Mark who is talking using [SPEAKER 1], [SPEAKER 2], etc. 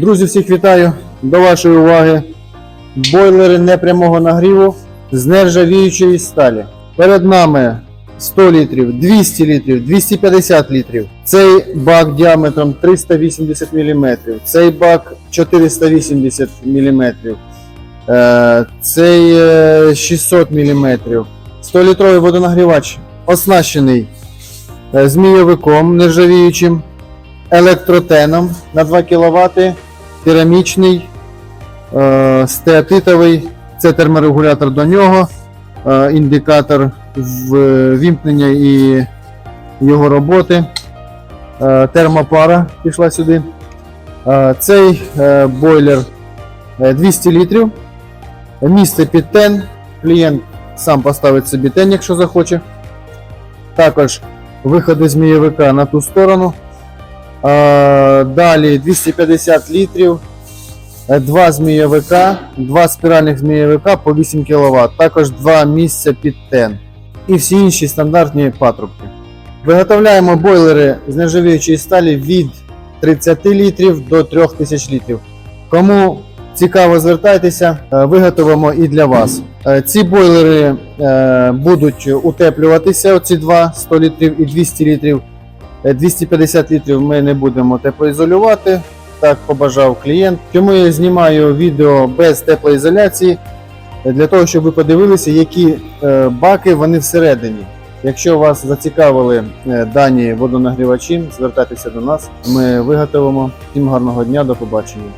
[SPEAKER 1] Друзі, всіх вітаю! До вашої уваги бойлери непрямого нагріву з нержавіючої сталі. Перед нами 100 літрів, 200 літрів, 250 літрів. Цей бак діаметром 380 мм, цей бак 480 мм, е, цей е, 600 мм. 100-літровий водонагрівач оснащений е, змійовиком нержавіючим, електротеном на 2 кВт, керамічний, е, стеатитовий, це терморегулятор до нього, е, індикатор в- вімкнення і його роботи. Е, термопара пішла сюди. Е, цей е, бойлер е, 200 літрів. Місце під тен. Клієнт сам поставить собі тен, якщо захоче. Також виходи змійовика на ту сторону. Е, Далі 250 літрів, е, два змійовика, два спіральних змійовика по 8 кВт, також два місця під тен і всі інші стандартні патрубки. Виготовляємо бойлери з нержавіючої сталі від 30 літрів до 3000 літрів. Кому цікаво, звертайтеся, е, виготовимо і для вас. Е, Ці бойлери е, будуть утеплюватися, оці два 100 літрів і 200 літрів. Е, 250 літрів ми не будемо теплоізолювати, так побажав клієнт. Чому я знімаю відео без теплоізоляції? Е, Для того, щоб ви подивилися, які е, баки вони всередині. Якщо вас зацікавили е, дані водонагрівачі, звертайтеся до нас. Ми виготовимо. Всім гарного дня, до побачення.